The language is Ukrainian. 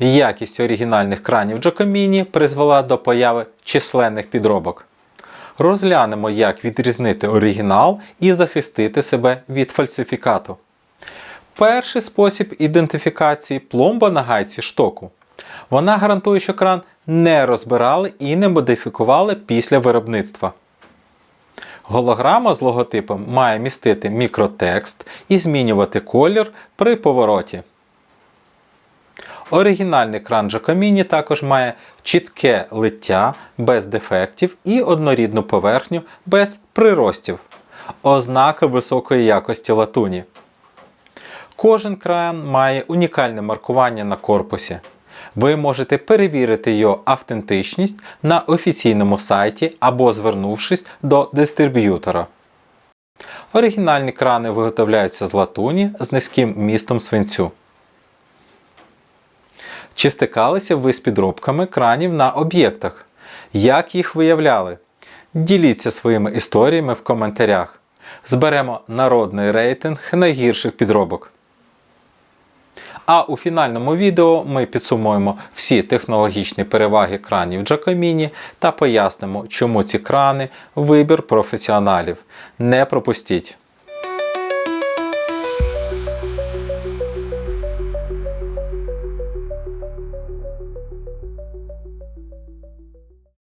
Якість оригінальних кранів Giacomini призвела до появи численних підробок. Розглянемо, як відрізнити оригінал і захистити себе від фальсифікату. Перший спосіб ідентифікації пломба на гайці штоку. Вона гарантує, що кран не розбирали і не модифікували після виробництва. Голограма з логотипом має містити мікротекст і змінювати колір при повороті. Оригінальний кран Giacomini також має чітке лиття без дефектів і однорідну поверхню без приростів. Ознака високої якості латуні. Кожен кран має унікальне маркування на корпусі. Ви можете перевірити його автентичність на офіційному сайті або звернувшись до дистриб'ютора. Оригінальні крани виготовляються з латуні з низьким містом свинцю. Чи стикалися ви з підробками кранів на об'єктах? Як їх виявляли? Діліться своїми історіями в коментарях. Зберемо народний рейтинг найгірших підробок. А у фінальному відео ми підсумуємо всі технологічні переваги кранів Giacomini та пояснимо, чому ці крани вибір професіоналів. Не пропустіть!